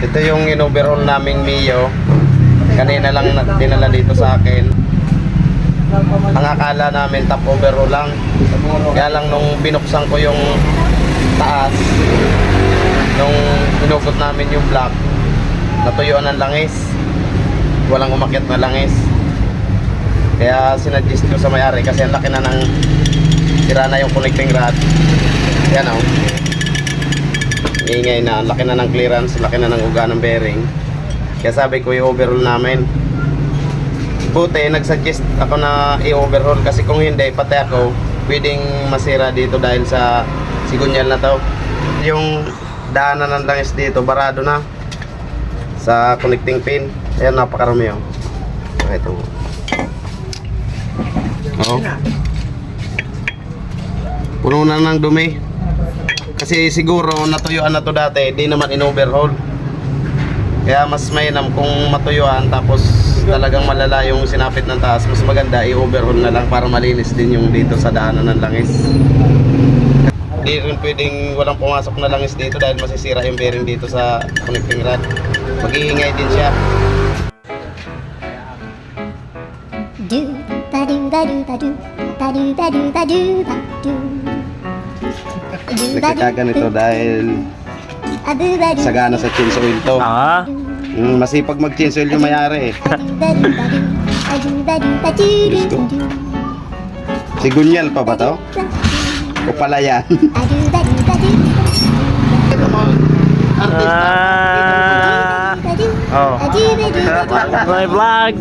Ito yung in-overhaul naming Mio. Kanina lang na- dinala dito sa akin. Ang akala namin top overhaul lang. Kaya lang nung binuksan ko yung taas, nung pinugot namin yung block, natuyuan ng langis. Walang umakyat na langis. Kaya sinadjust ko sa may-ari kasi ang laki na ng sira na yung connecting rod. Yan o. Ingay na, laki na ng clearance, laki na ng uga ng bearing. Kaya sabi ko i-overhaul namin. Buti, nagsuggest ako na i-overhaul kasi kung hindi, pati ako, pwedeng masira dito dahil sa sigunyal na to. Yung daanan ng langis dito, barado na sa connecting pin. Ayan, napakarami oh. Ito. Oh. Puno na ng dumi. Kasi siguro natuyuan na to dati, di naman in-overhaul. Kaya mas mainam kung matuyuan tapos talagang malala yung sinapit ng taas, mas maganda i-overhaul na lang para malinis din yung dito sa daanan ng langis. Hindi rin pwedeng walang pumasok na langis dito dahil masisira yung bearing dito sa connecting rod. Mag-iingay din siya. do ba do ba do ba do ba do ba do ba do ba do do ba do Nagkakaganito dahil sagana sa change oil to. Ah, Mm, masipag mag-change oil yung mayari eh. ba do ba do ba do a do ba do ba do do do do Sigunyal pa ba to? O palayan? a do ba do ba do Ito mo, artista. ah, oh. My vlog.